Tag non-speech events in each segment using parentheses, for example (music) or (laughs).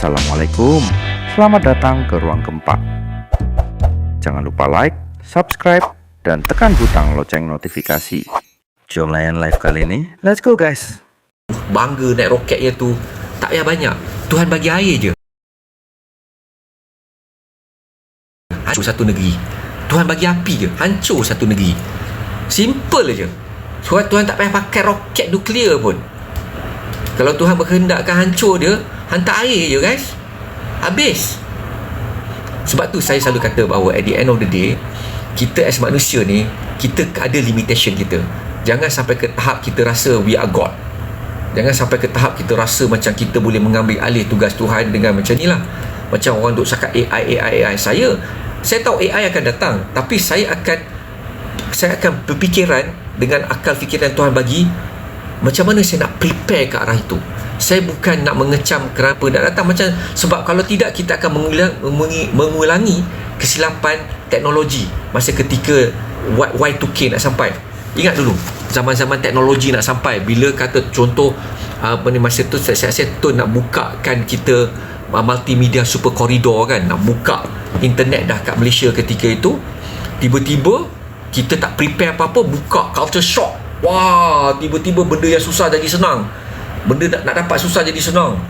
Assalamualaikum, selamat datang ke Ruang Gempa. Jangan lupa like, subscribe, dan tekan butang loceng notifikasi. Jom layan live kali ini, let's go guys! bangga naik roketnya tu tak payah banyak. Tuhan bagi air je. Hancur satu negeri. Tuhan bagi api je. Hancur satu negeri. Simple je. Tuhan, Tuhan tak payah pakai roket nuklear pun kalau Tuhan berkehendakkan hancur dia hantar air je guys habis sebab tu saya selalu kata bahawa at the end of the day kita as manusia ni kita ada limitation kita jangan sampai ke tahap kita rasa we are God Jangan sampai ke tahap kita rasa macam kita boleh mengambil alih tugas Tuhan dengan macam ni lah. Macam orang duk cakap AI, AI, AI. Saya, saya tahu AI akan datang. Tapi saya akan, saya akan berfikiran dengan akal fikiran Tuhan bagi, macam mana saya nak prepare ke arah itu. Saya bukan nak mengecam kenapa nak datang. Macam, sebab kalau tidak, kita akan mengulang, mengulangi kesilapan teknologi masa ketika Y2K nak sampai. Ingat dulu zaman-zaman teknologi nak sampai bila kata contoh apa ni masa tu saya saya tu nak buka kan kita uh, multimedia super corridor kan nak buka internet dah kat Malaysia ketika itu tiba-tiba kita tak prepare apa-apa buka culture shock wah tiba-tiba benda yang susah jadi senang. Benda nak, nak dapat susah jadi senang.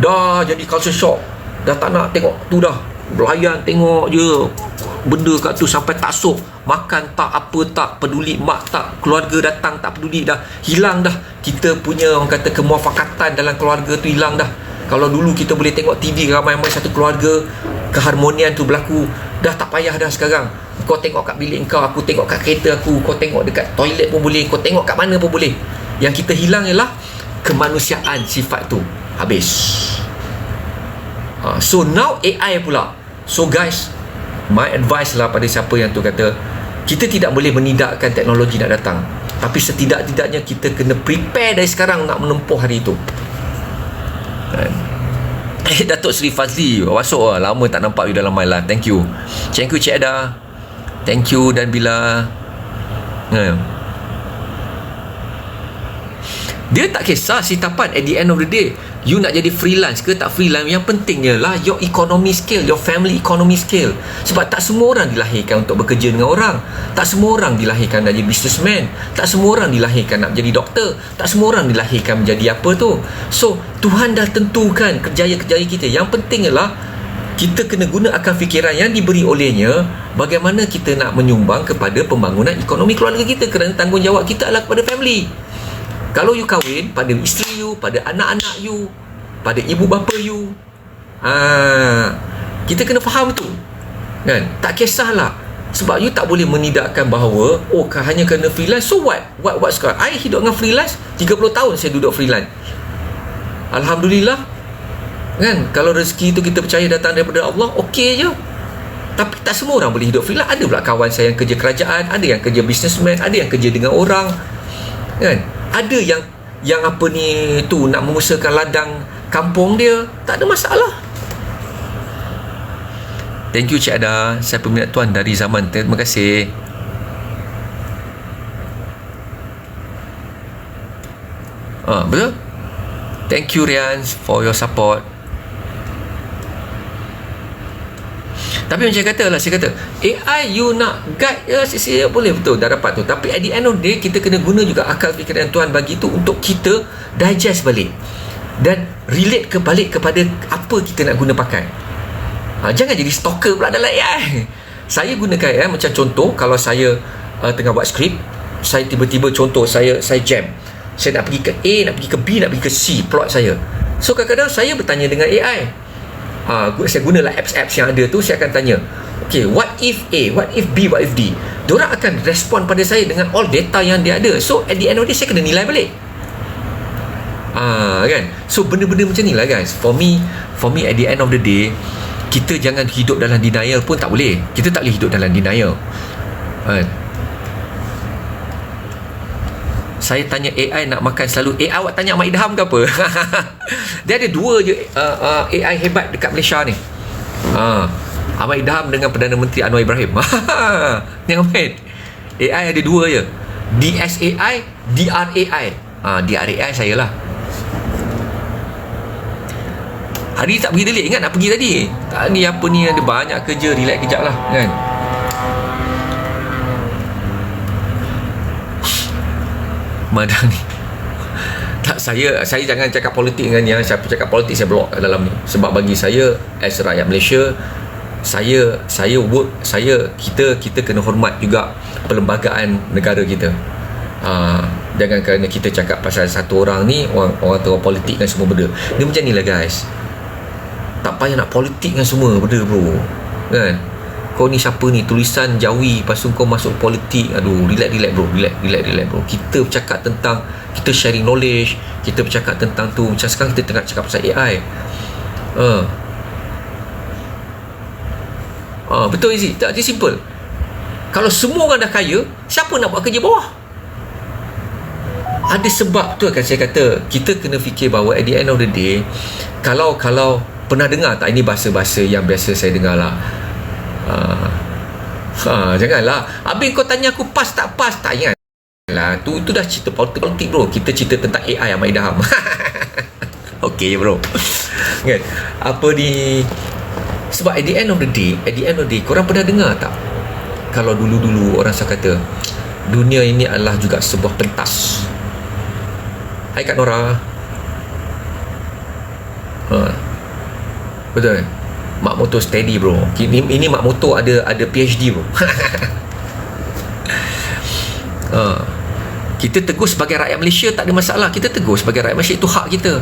Dah jadi culture shock. Dah tak nak tengok tu dah. Belayan tengok je. Benda kat tu sampai tak sok makan tak apa tak peduli mak tak keluarga datang tak peduli dah. Hilang dah. Kita punya orang kata kemuafakatan dalam keluarga tu hilang dah. Kalau dulu kita boleh tengok TV ramai-ramai satu keluarga keharmonian tu berlaku. Dah tak payah dah sekarang kau tengok kat bilik kau aku tengok kat kereta aku kau tengok dekat toilet pun boleh kau tengok kat mana pun boleh. Yang kita hilang ialah kemanusiaan sifat tu. Habis. Ha, so now AI pula. So guys my advice lah pada siapa yang tu kata kita tidak boleh menidakkan teknologi nak datang. Tapi setidak-tidaknya kita kena prepare dari sekarang nak menempuh hari itu kan? eh (laughs) Datuk Seri Fazli masuk lah. Lama tak nampak you dalam my life. Thank you. Thank you Cik Ada thank you dan bila eh. dia tak kisah sitapan at the end of the day you nak jadi freelance ke tak freelance yang pentingnya lah your economy skill your family economy skill sebab tak semua orang dilahirkan untuk bekerja dengan orang. Tak semua orang dilahirkan nak jadi businessman. Tak semua orang dilahirkan nak jadi doktor. Tak semua orang dilahirkan menjadi apa tu. So Tuhan dah tentukan kerjaya-kerjaya kita. Yang penting ialah kita kena guna akal fikiran yang diberi olehnya bagaimana kita nak menyumbang kepada pembangunan ekonomi keluarga kita kerana tanggungjawab kita adalah kepada family kalau you kahwin pada isteri you, pada anak-anak you, pada ibu bapa you, ha, kita kena faham tu. Kan? Tak kisahlah. Sebab you tak boleh menidakkan bahawa oh hanya kena freelance so what? What what sekarang? I hidup dengan freelance 30 tahun saya duduk freelance. Alhamdulillah. Kan? Kalau rezeki tu kita percaya datang daripada Allah, okey je. Tapi tak semua orang boleh hidup freelance. Ada pula kawan saya yang kerja kerajaan, ada yang kerja businessman, ada yang kerja dengan orang. Kan? ada yang yang apa ni tu nak mengusahakan ladang kampung dia tak ada masalah thank you Cik Ada saya peminat tuan dari zaman terima kasih ah, betul thank you Rian for your support Tapi macam saya kata lah, saya kata, AI you nak guide ya, saya boleh betul, dah dapat tu. Tapi at the end of the day, kita kena guna juga akal fikiran Tuhan bagi tu untuk kita digest balik. Dan relate ke balik kepada apa kita nak guna pakai. Ha, jangan jadi stalker pula dalam AI. Saya gunakan ya, macam contoh, kalau saya uh, tengah buat skrip, saya tiba-tiba contoh, saya saya jam. Saya nak pergi ke A, nak pergi ke B, nak pergi ke C, plot saya. So kadang-kadang saya bertanya dengan AI ha, saya gunalah apps-apps yang ada tu saya akan tanya okay what if A what if B what if D? Diorang akan respon pada saya dengan all data yang dia ada. So at the end of the day saya kena nilai balik. Ah kan? So benda-benda macam ni lah guys. For me for me at the end of the day kita jangan hidup dalam denial pun tak boleh. Kita tak boleh hidup dalam denial. Kan saya tanya AI nak makan selalu. AI awak tanya Ahmad Idham ke apa? (laughs) Dia ada dua je uh, uh, AI hebat dekat Malaysia ni. Uh, Ahmad Idham dengan Perdana Menteri Anwar Ibrahim. Ni Ahmad AI ada dua je. DSAI DRAI uh, DRAI saya lah. Hari tak pergi delik Ingat nak pergi tadi? Tak ni apa ni? Ada banyak kerja Relax kejap lah Kan Madang ni tak saya saya jangan cakap politik dengan yang siapa cakap politik saya block kat dalam ni. Sebab bagi saya as rakyat Malaysia saya saya work saya kita kita kena hormat juga perlembagaan negara kita. Uh, jangan kerana kita cakap pasal satu orang ni orang orang tahu politik dan semua benda. Dia macam ni lah guys. Tak payah nak politik dengan semua benda bro. Kan kau ni siapa ni? Tulisan jawi lepas tu kau masuk politik. Aduh relax relax bro. Relax relax relax bro. Kita bercakap tentang kita sharing knowledge kita bercakap tentang tu. Macam sekarang kita tengah cakap pasal AI uh. Uh, betul easy tak dia simple. Kalau semua orang dah kaya siapa nak buat kerja bawah? Ada sebab tu kan saya kata? Kita kena fikir bahawa at the end of the day kalau kalau pernah dengar tak ini bahasa-bahasa yang biasa saya dengar lah uh, ha, janganlah. Habis kau tanya aku pas tak pas? Tak ingat. Lah tu tu dah cerita politik politik bro. Kita cerita tentang AI Ahmad Idham Okay bro. Kan? Apa ni? Sebab at the end of the day at the end of the day korang pernah dengar tak? Kalau dulu-dulu orang saya kata dunia ini adalah juga sebuah pentas. Hai Kak Nora. Ha. betul kan mak motor steady bro. Ini, ini mak motor ada ada PhD bro. (laughs) Ha. Kita tegur sebagai rakyat Malaysia tak ada masalah. Kita tegur sebagai rakyat Malaysia itu hak kita.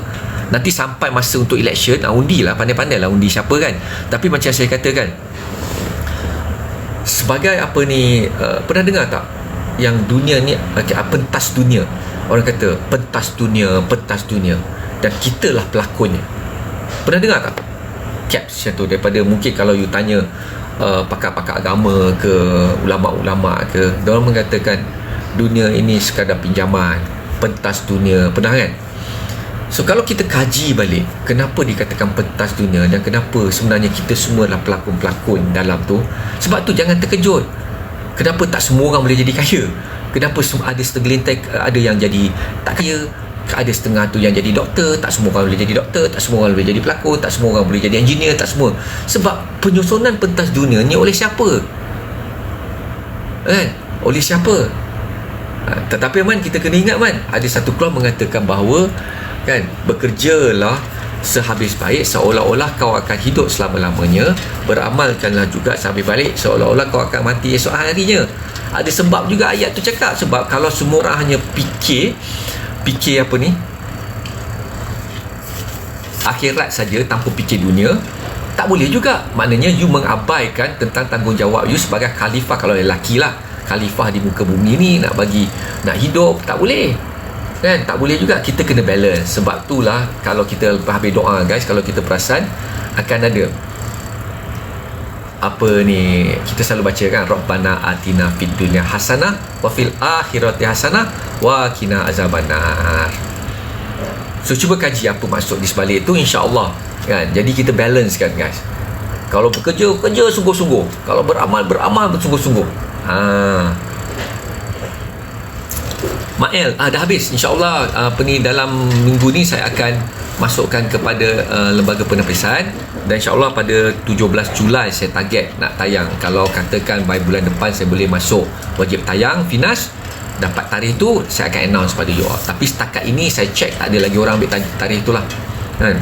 Nanti sampai masa untuk election ah, undi lah. Pandai-pandai lah undi siapa kan. Tapi macam saya katakan sebagai apa ni uh, pernah dengar tak yang dunia ni okay, pentas dunia? Orang kata pentas dunia pentas dunia. Dan kita lah pelakonnya. Pernah dengar tak caps macam tu daripada mungkin kalau you tanya uh, pakar-pakar agama ke ulama-ulama ke dia orang mengatakan dunia ini sekadar pinjaman pentas dunia pernah kan? So kalau kita kaji balik kenapa dikatakan pentas dunia dan kenapa sebenarnya kita semua adalah pelakon-pelakon dalam tu? Sebab tu jangan terkejut. Kenapa tak semua orang boleh jadi kaya? Kenapa ada segelintir ada yang jadi tak kaya ada setengah tu yang jadi doktor tak semua orang boleh jadi doktor tak semua orang boleh jadi pelakon tak semua orang boleh jadi engineer tak semua. Sebab penyusunan pentas dunia ni oleh siapa? Kan oleh siapa? Ha, tetapi man kita kena ingat man ada satu keluar mengatakan bahawa kan bekerjalah sehabis baik seolah-olah kau akan hidup selama-lamanya beramalkanlah juga sehabis balik seolah-olah kau akan mati esok harinya. Ada sebab juga ayat tu cakap sebab kalau semua orang hanya fikir fikir apa ni? Akhirat saja tanpa fikir dunia tak boleh juga. Maknanya you mengabaikan tentang tanggungjawab you sebagai khalifah kalau lelaki lah. Khalifah di muka bumi ni nak bagi nak hidup tak boleh. Kan? Tak boleh juga. Kita kena balance. Sebab itulah kalau kita habis doa guys kalau kita perasan akan ada apa ni kita selalu baca kan rabbana atina fid dunya hasanah wa fil akhirati hasanah wa qina azabannar. So cuba kaji apa maksud di sebalik itu insyaallah kan? Jadi kita balance kan guys? Kalau bekerja kerja sungguh-sungguh. Kalau beramal beramal bersungguh-sungguh. Ha. Mael, ah, dah habis. InsyaAllah uh, apa ni dalam minggu ni saya akan masukkan kepada uh, lembaga penapisan dan insyaAllah pada 17 Julai saya target nak tayang. Kalau katakan by bulan depan saya boleh masuk wajib tayang, Finas, dapat tarikh tu saya akan announce pada you all. Tapi setakat ini saya check tak ada lagi orang ambil tarikh tu lah. Kan?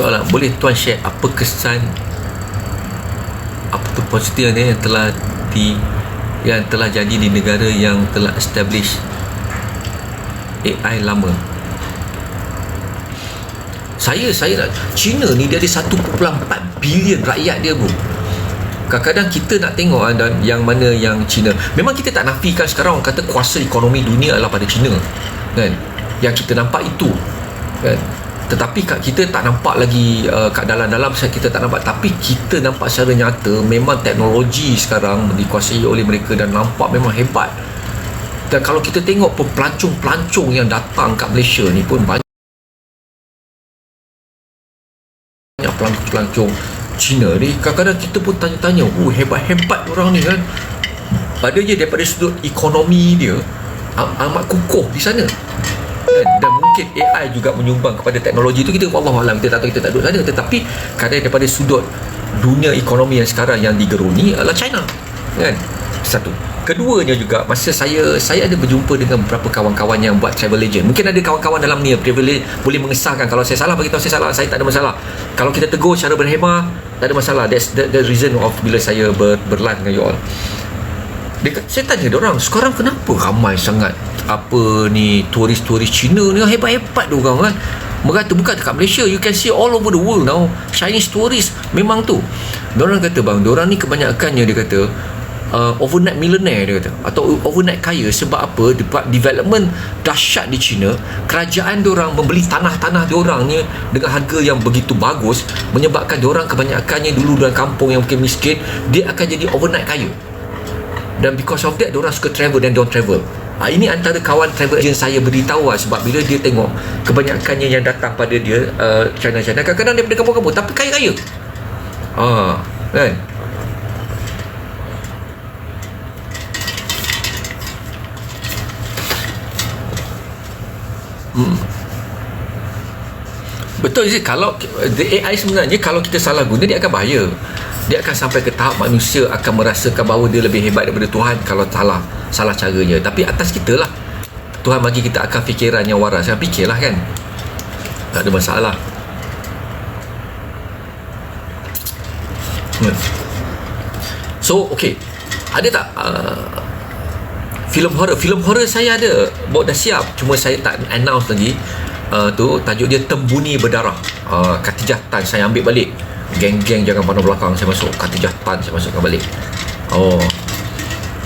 soalan boleh tuan share apa kesan ni yang telah di yang telah jadi di negara yang telah establish AI lama. Saya saya nak China ni dia ada 1.4 bilion rakyat dia bro. Kadang-kadang kita nak tengok ah, dan yang mana yang China. Memang kita tak nafikan sekarang orang kata kuasa ekonomi dunia adalah pada China kan? Yang kita nampak itu kan tetapi kita tak nampak lagi uh, kat dalam-dalam kita tak nampak. Tapi kita nampak secara nyata memang teknologi sekarang dikuasai oleh mereka dan nampak memang hebat. Dan kalau kita tengok pelancong-pelancong yang datang kat Malaysia ni pun banyak banyak pelancong-pelancong Cina ni. Kadang-kadang kita pun tanya-tanya oh hebat-hebat orang ni kan. Pada je daripada sudut ekonomi dia amat kukuh di sana. Dan mungkin AI juga menyumbang kepada teknologi itu kita Allah alam kita tak tahu kita tak duduk sana. Tetapi kadang daripada sudut dunia ekonomi yang sekarang yang digeruni adalah China kan? Satu. Keduanya juga masa saya saya ada berjumpa dengan beberapa kawan-kawan yang buat travel agent. Mungkin ada kawan-kawan dalam ni boleh mengesahkan kalau saya salah bagi tahu saya salah saya tak ada masalah. Kalau kita tegur secara berhemah tak ada masalah. That's the, the reason of bila saya ber, berlan dengan you all. Dia, kata- saya tanya dia orang sekarang kenapa ramai sangat. Apa ni turis-turis Cina ni hebat-hebat dia orang kan? Merata bukan dekat Malaysia You can see all over the world now. Chinese tourist Memang tu. Diorang kata bang Diorang ni kebanyakannya dia kata uh, Overnight millionaire dia kata Atau overnight kaya Sebab apa? Depa- Development dahsyat di China Kerajaan diorang Membeli tanah-tanah diorang ni Dengan harga yang begitu bagus Menyebabkan diorang kebanyakannya Dulu dalam kampung yang mungkin miskin Dia akan jadi overnight kaya dan because of that Diorang suka travel Dan diorang travel ha, Ini antara kawan travel agent saya beritahu lah Sebab bila dia tengok Kebanyakannya yang datang pada dia uh, China-China Kadang-kadang daripada kampung-kampung Tapi kaya-kaya ha, Kan Hmm. Betul je kalau the AI sebenarnya kalau kita salah guna dia akan bahaya. Dia akan sampai ke tahap manusia akan merasakan bahawa dia lebih hebat daripada Tuhan kalau salah salah caranya. Tapi atas kita lah. Tuhan bagi kita akan fikiran yang waras. Saya fikirlah kan. Tak ada masalah. Hmm. So, okay. Ada tak uh, filem horror? Filem horror saya ada. Bawa dah siap. Cuma saya tak announce lagi. Uh, tu tajuk dia Tembuni Berdarah. Uh, Katijah Tan saya ambil balik. Geng-geng jangan pandang belakang saya masuk. Katijah Tan saya masukkan balik. Oh.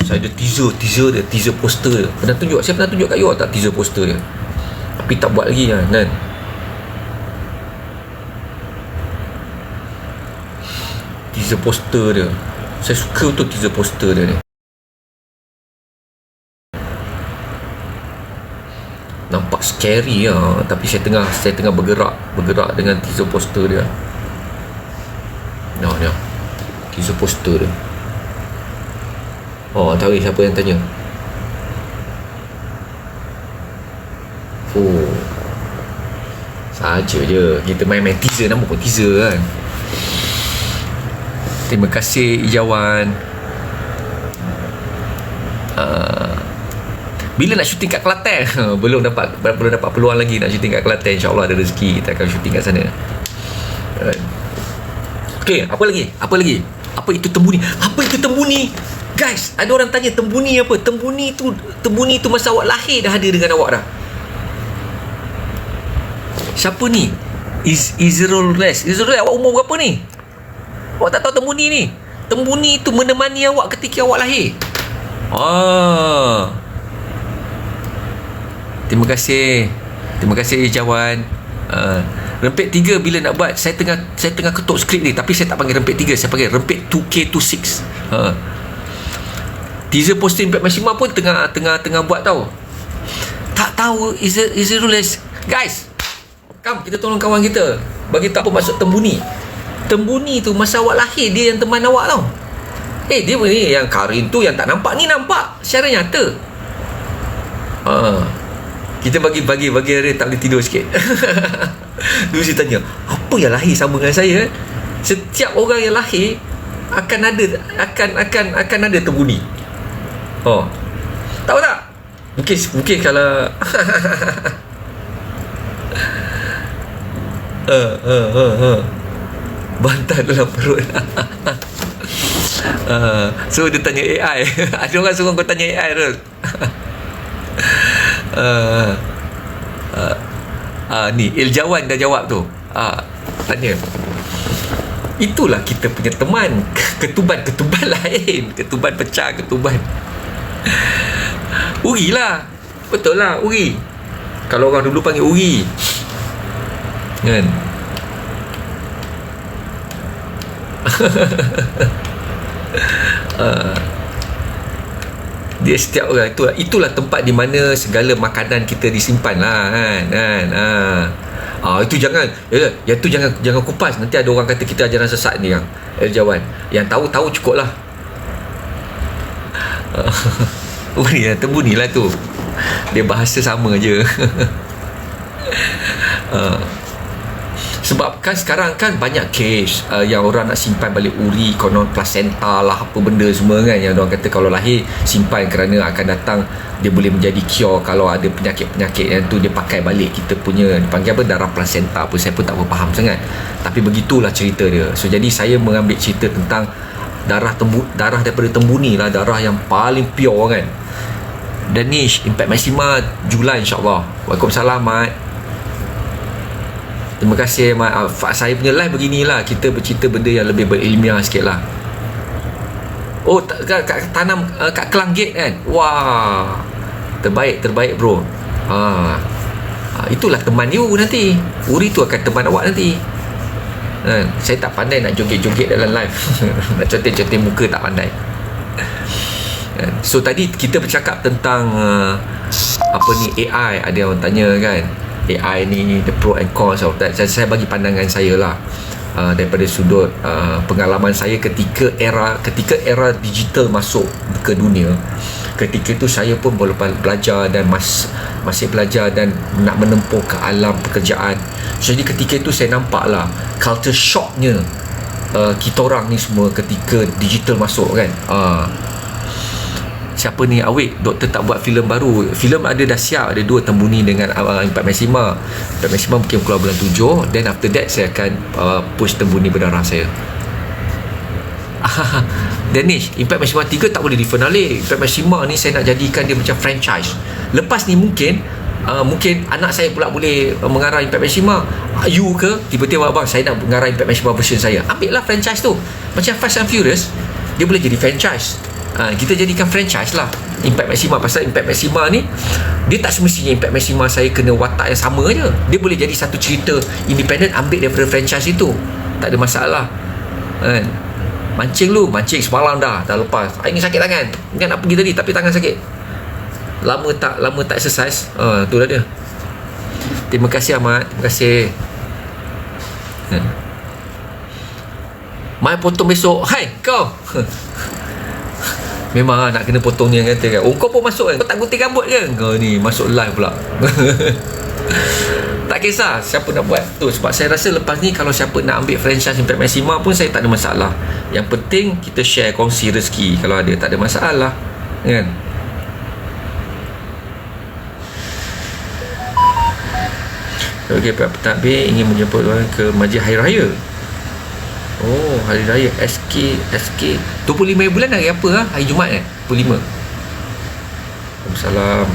Saya ada teaser, teaser dia, teaser poster dia. Pernah tunjuk, saya pernah tunjuk kat you tak teaser poster dia. Tapi tak buat lagi kan, kan? Teaser poster dia. Saya suka tu teaser poster dia ni. nampak scary lah tapi saya tengah saya tengah bergerak bergerak dengan teaser poster dia no no teaser poster dia. Oh tahu siapa yang tanya? Oh. Saja je. Kita main-main teaser nama pun teaser kan. Terima kasih Ijawan. Uh, bila nak syuting kat Kelantan? (laughs) Belum dapat belum dapat peluang lagi nak syuting kat Kelantan. Insyaallah ada rezeki kita akan syuting kat sana. Okey, apa lagi? Apa lagi? Apa itu tembuni? Apa itu tembuni? Guys, ada orang tanya tembuni apa? Tembuni tu tembuni tu masa awak lahir dah ada dengan awak dah. Siapa ni? Is Les. Izrul Les awak umur berapa ni? Awak tak tahu tembuni ni? Tembuni tu menemani awak ketika awak lahir. Ah. Terima kasih. Terima kasih Jawan. Uh, rempit 3 bila nak buat saya tengah saya tengah ketuk skrip ni tapi saya tak panggil rempit 3 saya panggil rempit 2K26 ha. teaser posting Impact Maxima pun tengah tengah tengah buat tau. Tak tahu is it, is it rules guys come kita tolong kawan kita. Bagi tahu apa maksud tembuni. Tembuni tu masa awak lahir dia yang teman awak tau. Eh dia ni yang Karin tu yang tak nampak ni nampak secara nyata. Ha. Kita bagi bagi bagi hari tak boleh tidur sikit. (laughs) Saya tanya, apa yang lahir sama dengan saya? Setiap orang yang lahir akan ada akan akan akan ada terbunyi. Oh. Tahu tak? Mungkin mungkin kalau uh, uh, uh, uh. Bantal dalam perut uh, (laughs) So dia tanya AI (laughs) Ada orang suruh kau tanya AI Rul uh, uh, uh, Ni Iljawan dah jawab tu. Uh, Tanya. Itulah kita punya teman. (laughs) Ketuban-ketuban (laughs) lain. Ketuban pecah Ketuban. (laughs) Uri lah. Betul lah Uri. Kalau orang dulu panggil Uri. Kan? Uh, dia setiap orang itu itulah tempat di mana segala makanan kita disimpan lah kan kan ah ah itu jangan ya, yang tu jangan jangan kupas. Nanti ada orang kata kita ajaran sesat ni yang El Jawan. Yang tahu tahu cukup lah. (laughs) Oh ni lah temu ni lah tu. Dia bahasa sama je. Uh, (laughs) sebab kan sekarang kan banyak case uh, yang orang nak simpan balik uri konon placenta lah apa benda semua kan. Yang orang kata kalau lahir simpan kerana akan datang dia boleh menjadi cure kalau ada penyakit-penyakit yang tu dia pakai balik kita punya dipanggil apa darah placenta apa saya pun tak faham sangat. Tapi begitulah cerita dia. So jadi saya mengambil cerita tentang darah tembu darah daripada tembuni lah darah yang paling pure kan. Danish Impact Maxima Julai insyaAllah Waalaikumsalam Mat Terima kasih Mat Ah, Saya punya live beginilah. Kita bercerita benda yang lebih berilmiah sikit lah Oh kat, kat tanam uh, kat Kelang Gate kan? Wah. Terbaik terbaik bro. Ha. ha. Itulah teman you nanti. Uri tu akan teman awak nanti. Ha. Saya tak pandai nak joget-joget dalam live (laughs) Nak conteng-conteng muka tak pandai. Kan? So tadi kita bercakap tentang uh, apa ni AI ada orang tanya kan AI ni the pro and cons of that. Saya, saya bagi pandangan saya lah uh, daripada sudut uh, pengalaman saya ketika era ketika era digital masuk ke dunia ketika itu saya pun boleh belajar dan mas, masih belajar dan nak menempuh ke alam pekerjaan. Jadi ketika itu saya nampak lah culture shocknya uh, kita orang ni semua ketika digital masuk kan. Uh, siapa ni awik doktor tak buat filem baru. Filem ada dah siap ada dua tembuni dengan uh, Impact Maxima. Impact Maxima mungkin keluar bulan 7 then after that saya akan uh, push tembuni berdarah saya. (laughs) Danish Impact Maxima 3 tak boleh difinale. Impact Maxima ni saya nak jadikan dia macam franchise. Lepas ni mungkin Uh, mungkin anak saya pula boleh uh, mengarah Impact Maxima. You ke? Tiba-tiba abang saya nak mengarah Impact Maxima version saya. Ambil lah franchise tu. Macam Fast and Furious dia boleh jadi franchise Ha, kita jadikan franchise lah. Impact Maxima. Pasal Impact Maxima ni Dia tak semestinya Impact Maxima Saya kena watak yang sama je. Dia boleh jadi satu cerita Independent Ambil daripada franchise itu. Tak ada masalah. Kan? Mancing lu Mancing semalam dah. Dah lepas. Ah, Ini sakit tangan. Ingat nak pergi tadi Tapi tangan sakit. Lama tak Lama tak exercise. Ha, Tu dah dia. Terima kasih Ahmad. Terima kasih. Hmm. Mai potong besok. Hai kau (laughs) Memang lah nak kena potong ni yang kata kan. Oh kau pun masuk kan? Kau tak gunting rambut ke? Kau ni masuk live pula. (laughs) Tak kisah Siapa nak buat tu. Sebab saya rasa lepas ni Kalau siapa nak ambil franchise Impact Maxima pun Saya tak ada masalah. Yang penting Kita share kongsi rezeki. Kalau ada tak ada masalah. Kan? Okey, Pak Pentadbir ingin menjemput orang ke Majlis Hari Raya. Oh, hari raya SK SK 25 bulan hari apa ha? Hari Jumaat eh? 25. Waalaikumsalam.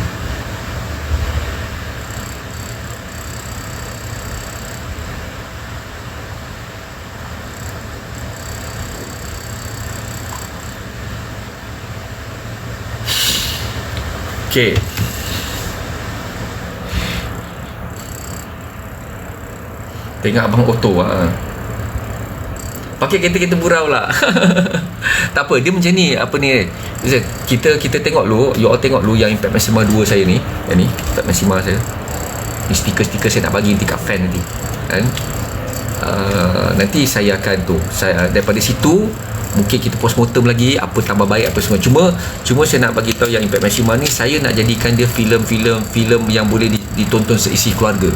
Okey. Tengok abang Otto ah. Pakai kereta-kereta murah pula (laughs) Tak apa Dia macam ni Apa ni Kita kita tengok lu You all tengok lu Yang Impact Maxima 2 saya ni Yang ni Impact Maxima saya. Ni stiker-stiker saya nak bagi Nanti kat fan nanti Kan? Uh, Nanti saya akan tu saya, Daripada situ Mungkin kita postmortem lagi Apa tambah baik Apa semua. Cuma Cuma saya nak bagi tahu Yang Impact Maxima ni Saya nak jadikan dia filem-filem Filem yang boleh ditonton Seisi keluarga.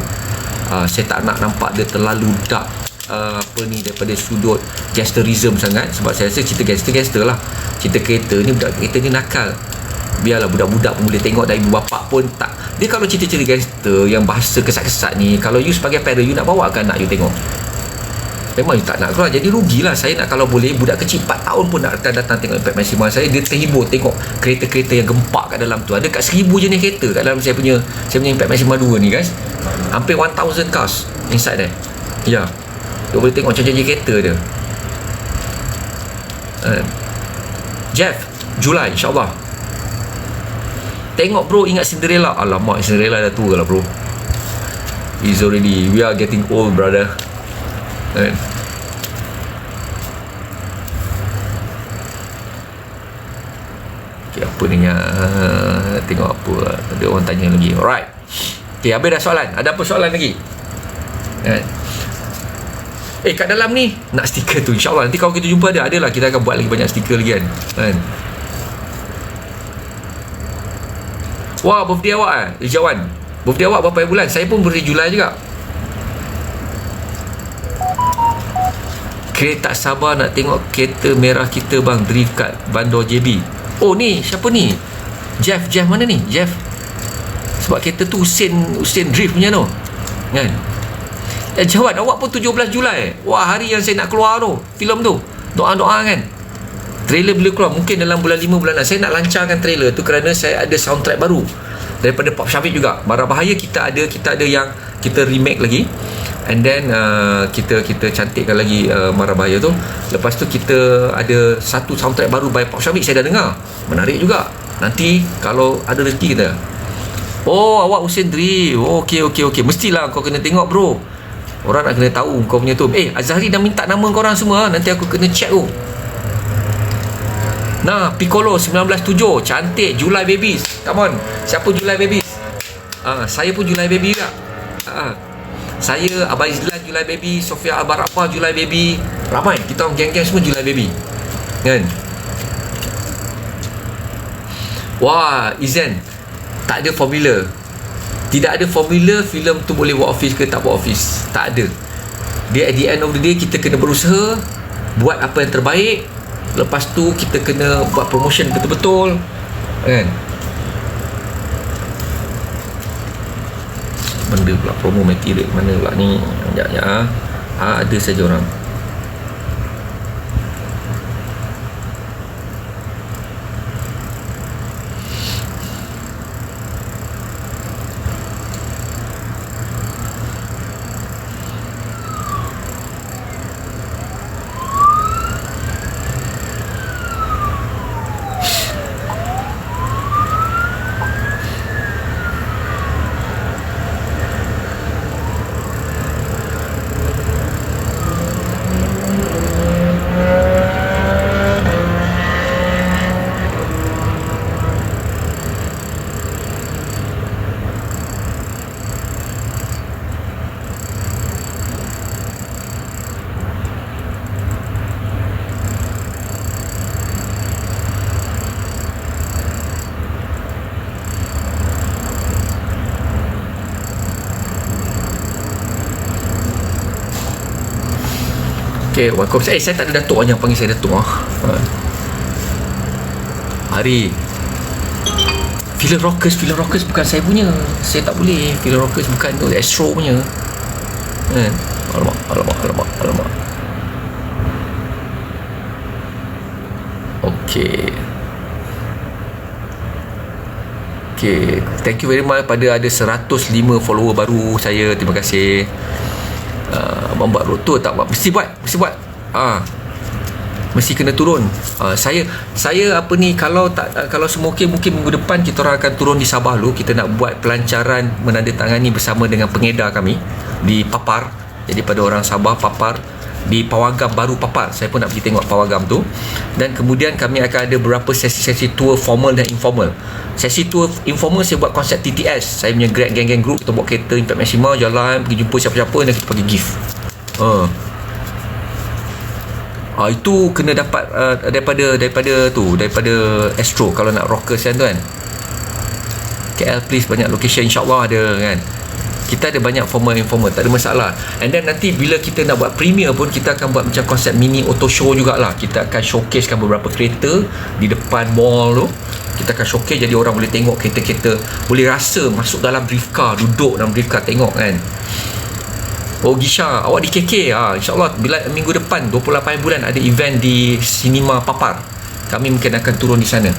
Uh, Saya tak nak nampak dia terlalu dark uh, apa ni daripada sudut gangsterism sangat. Sebab saya rasa cerita gangster-gangster lah. Cerita kereta ni budak kereta ni nakal. Biarlah budak-budak pun boleh tengok dan ibu bapak pun tak. Dia kalau cerita-cerita gangster yang bahasa kesat-kesat ni kalau you sebagai parent you nak bawa kan nak you tengok? Memang you tak nak keluar. Jadi rugilah. Saya nak kalau boleh budak kecil 4 tahun pun nak datang tengok Impact Maxima saya dia terhibur tengok kereta-kereta yang gempak kat dalam tu. Ada kat 1000 jenis kereta kat dalam saya punya saya punya Impact Maxima 2 ni guys. Hampir 1000 cars inside there. Ya. yeah. Dia boleh tengok macam-macam kereta dia. Uh, Jeff Julai insyaAllah. Tengok bro ingat Cinderella. Alamak Cinderella dah tua lah bro. Is already We are getting old brother. Uh, Okay, apa ni uh, Tengok apa Ada orang tanya lagi. Alright. Okay habis dah soalan. Ada apa soalan lagi? Uh, Eh kat dalam ni Nak stiker tu InsyaAllah Nanti kalau kita jumpa dia Adalah kita akan buat lagi banyak stiker lagi kan Kan Wah birthday awak eh Ijawan Birthday awak berapa bulan? Saya pun birthday Julai juga. Kereta tak sabar nak tengok kereta merah kita bang drift kat bandar JB. Oh ni, siapa ni? Jeff, Jeff mana ni? Jeff. Sebab kereta tu Usain, Usain drift punya tu. Kan? Eh, Jawad, awak pun 17 Julai. Wah, hari yang saya nak keluar tu. Filem tu. Doa-doa kan. Trailer bila keluar mungkin dalam bulan 5 bulan 6. Saya nak lancarkan trailer tu kerana saya ada soundtrack baru daripada Pop Syafiq juga. Marah Bahaya kita ada kita ada yang kita remake lagi. And then uh, kita kita cantikkan lagi uh, Marah Bahaya tu. Lepas tu kita ada satu soundtrack baru by Pop Syafiq saya dah dengar. Menarik juga. Nanti kalau ada rezeki kita. Oh, awak Hussein Dri. Oh, okey okey okey. Mestilah kau kena tengok bro. Orang nak kena tahu kau punya tu. Eh, Azhari dah minta nama kau orang semua. Nanti aku kena check tu. Nah, Piccolo 197, cantik Julai Babies. Come on. Siapa Julai Babies? Ah, saya pun Julai Baby juga. Ah. Saya Abang Izlan Julai Baby, Sofia Abarafa Julai Baby. Ramai kita orang geng-geng semua Julai Baby. Kan? Wah, Izen. Tak ada formula. Tidak ada formula filem tu boleh buat office ke tak buat office. Tak ada. Dia at the end of the day kita kena berusaha buat apa yang terbaik. Lepas tu kita kena buat promotion betul-betul. Kan? Benda pula promo material mana pula ni? Sekejap ya. Ha, Ada saja orang Okay, Waalaikumsalam. Eh, saya tak ada datuk yang panggil saya datuk ah. Ha. Hari. Filler Rockers, Filler Rockers bukan saya punya. Saya tak boleh. Filler Rockers bukan tu Astro punya. Kan? Alamak, alamak, alamak, alamak. Okay. Okay, thank you very much pada ada 105 follower baru saya. Terima kasih uh, abang buat rotor tak buat mesti buat mesti buat. Ah mesti kena turun. Uh, saya saya apa ni kalau tak kalau semua okey mungkin minggu depan kita orang akan turun di Sabah dulu. Kita nak buat pelancaran menandatangani bersama dengan pengedar kami di Papar. Jadi pada orang Sabah Papar di Pawagam baru Papar. Saya pun nak pergi tengok Pawagam tu. Dan kemudian kami akan ada beberapa sesi-sesi tour formal dan informal. Sesi tour informal saya buat konsep TTS saya punya grad geng-geng group kita bawa kereta Impact Maxima jalan pergi jumpa siapa-siapa dan kita bagi gift uh. Ah, itu kena dapat uh, daripada daripada tu daripada Astro kalau nak rockers kan tu kan. KL please banyak location insyaAllah ada kan. Kita ada banyak formal informal tak ada masalah. And then nanti bila kita nak buat premier pun kita akan buat macam konsep mini auto show jugalah. Kita akan showcasekan beberapa kereta di depan mall tu. Kita akan showcase jadi orang boleh tengok kereta-kereta. Boleh rasa masuk dalam drift car duduk dalam drift car tengok kan Oh Gisha, awak di KK ha, InsyaAllah bila minggu depan 28 bulan ada event di Cinema Papar. Kami mungkin akan turun di sana.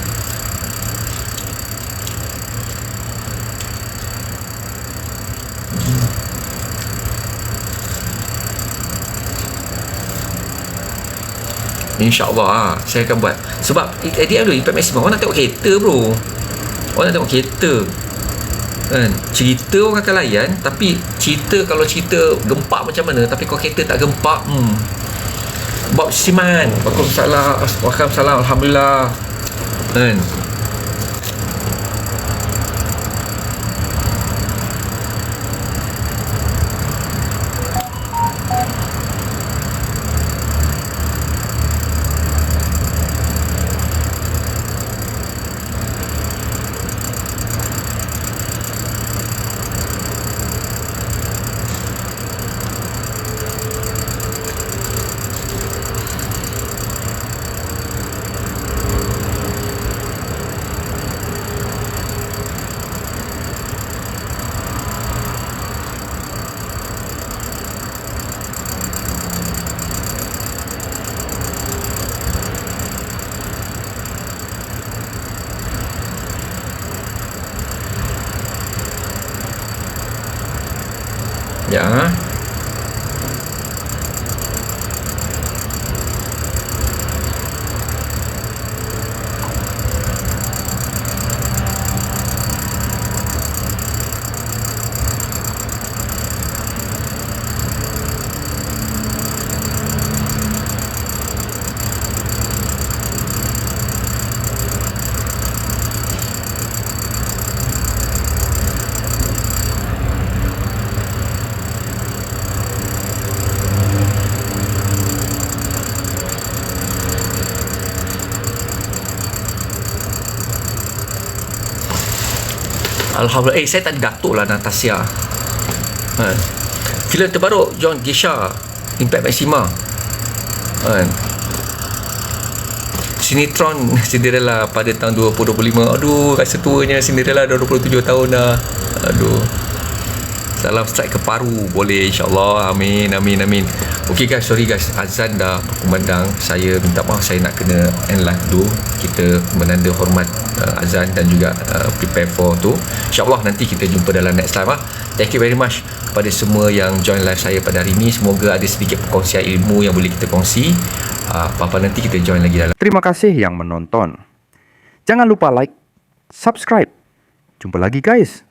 InsyaAllah ha, Saya akan buat. Sebab At the end tu Impact maximum Orang nak tengok kereta bro. Orang nak tengok kereta kan cerita orang akan layan tapi cerita kalau cerita gempak macam mana tapi kalau kereta tak gempak hmm. Bob Siman. Waalaikumsalam. Waalaikumsalam. Alhamdulillah. Kan Ya. Alhamdulillah. Eh, saya tak datuk lah Natasha. Ha. Filem terbaru John Gesha Impact Maxima. Ha. Sinetron (laughs) Cinderella pada tahun 2025. Aduh, rasa tuanya Cinderella dah 27 tahun dah. Aduh. Salam strike ke paru boleh insyaAllah Amin amin amin Okay guys sorry guys Azan dah berkumandang Saya minta maaf saya nak kena end live dulu Kita menanda hormat uh, Azan dan juga uh, prepare for tu InsyaAllah nanti kita jumpa dalam next live ah. Thank you very much kepada semua yang join live saya pada hari ini Semoga ada sedikit perkongsian ilmu yang boleh kita kongsi uh, Apa-apa nanti kita join lagi dalam Terima kasih yang menonton. Jangan lupa like, subscribe. Jumpa lagi guys.